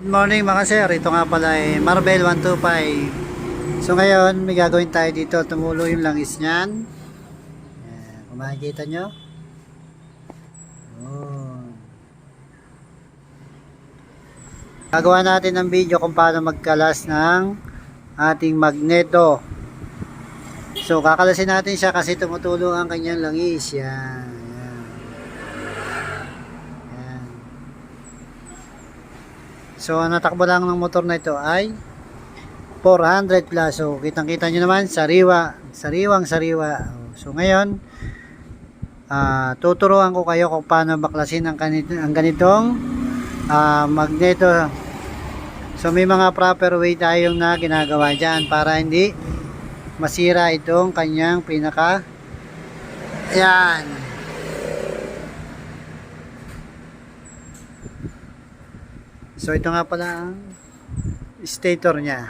Morning mga sir, ito nga pala ay Marvel 125 So ngayon may gagawin tayo dito, tumulo yung langis niyan. Ayan, kung makikita nyo. Yun. Gagawa natin ng video kung paano magkalas ng ating magneto. So kakalasin natin siya kasi tumutulo ang kanyang langis. Yan. Yan. So, ang natakbo lang ng motor na ito ay 400 plus. So, kitang-kita nyo naman, sariwa, sariwang sariwa. So, ngayon, ah tuturuan ko kayo kung paano baklasin ang, kanito, ang ganitong ah, magneto. So, may mga proper way tayong na ginagawa dyan para hindi masira itong kanyang pinaka Ayan. So ito nga pala ang stator niya.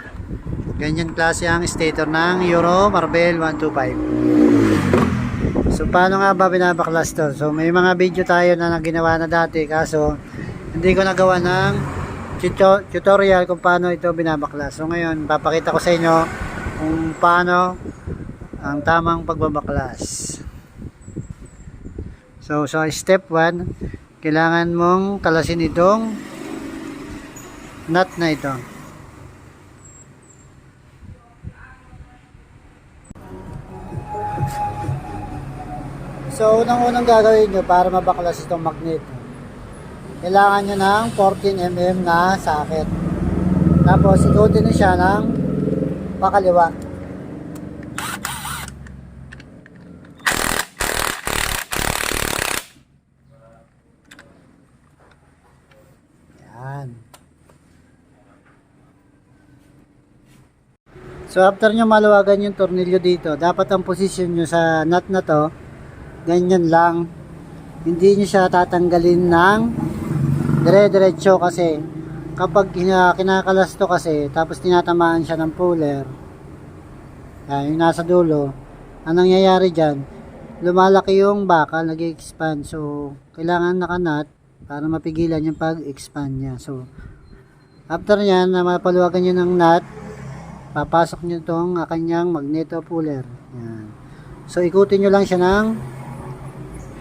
Ganyan klase ang stator ng Euro Marvel 125. So paano nga ba binabaklas to? So may mga video tayo na ginawa na dati kaso hindi ko nagawa ng tuto- tutorial kung paano ito binabaklas. So ngayon papakita ko sa inyo kung paano ang tamang pagbabaklas. So sa step 1 kailangan mong kalasin itong nut na ito. So, unang-unang gagawin nyo para mabaklas itong magnet. Kailangan nyo ng 14mm na socket. Tapos, ikutin nyo siya ng pakaliwa. Yan. So after nyo maluwagan yung tornilyo dito, dapat ang posisyon nyo sa nut na to, ganyan lang. Hindi nyo siya tatanggalin ng dire-diretso kasi kapag kina- kinakalas to kasi tapos tinatamaan siya ng puller, yan, yung nasa dulo, ang nangyayari dyan, lumalaki yung bakal, nag expand So, kailangan nakanat para mapigilan yung pag-expand niya. So, after nyan, na mapaluwagan nyo ng nut, papasok nyo itong kanyang magneto puller. Yan. So, ikutin nyo lang siya ng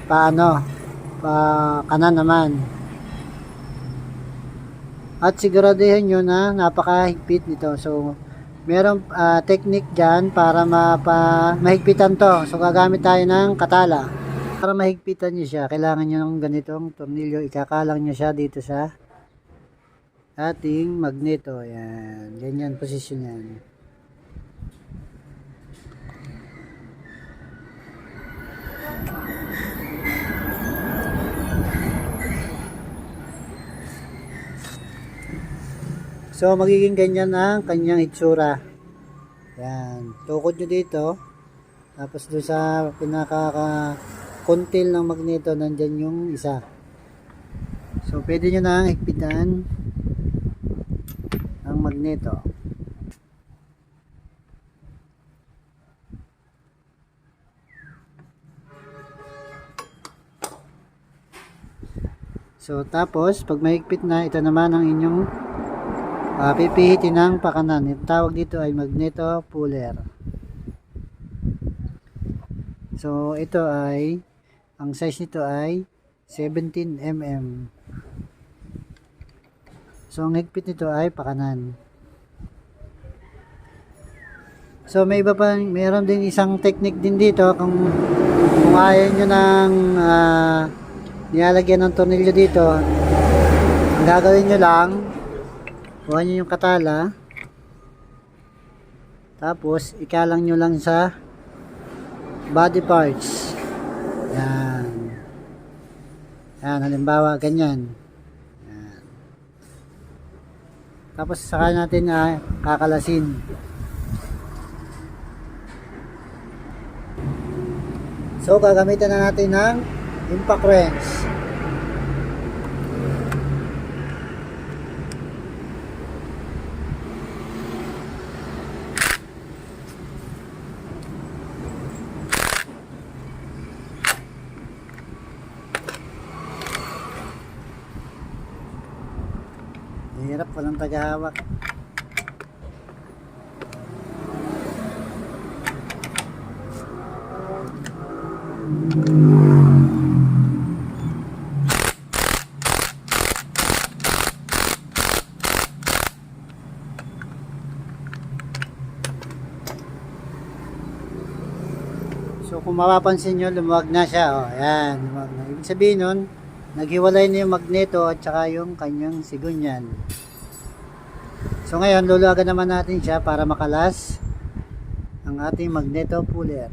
paano, pa kanan naman. At siguraduhin nyo na napakahigpit nito. So, merong ah, technique dyan para mapa, mahigpitan to. So, gagamit tayo ng katala. Para mahigpitan nyo siya, kailangan nyo ng ganitong tornilyo. Ikakalang nyo siya dito sa ating magneto. Yan. Ganyan posisyon yan. So, magiging ganyan ang kanyang itsura. Yan. Tukod nyo dito. Tapos doon sa pinaka kontil ng magneto, nandyan yung isa. So, pwede nyo na higpitan magneto. So, tapos, pag mahigpit na, ito naman ang inyong uh, pipihitin ng pakanan. Yung tawag dito ay magneto puller. So, ito ay, ang size nito ay 17 mm. So, ang higpit nito ay pakanan. So, may iba pa, mayroon din isang technique din dito kung, kung ayaw nyo ng uh, nilalagyan ng tornilyo dito, ang gagawin nyo lang, kuha nyo yung katala, tapos, ikalang nyo lang sa body parts. Yan. Yan, halimbawa, ganyan. Yan. Tapos, saka natin uh, kakalasin. So, gagamitan na natin ng impact wrench. Hirap Walang tagahawak. So kung mapapansin nyo, lumuwag na siya. O, ayan, lumuwag na. Ibig sabihin nun, naghiwalay na yung magneto at saka yung kanyang sigunyan. So ngayon, luluwagan naman natin siya para makalas ang ating magneto puller.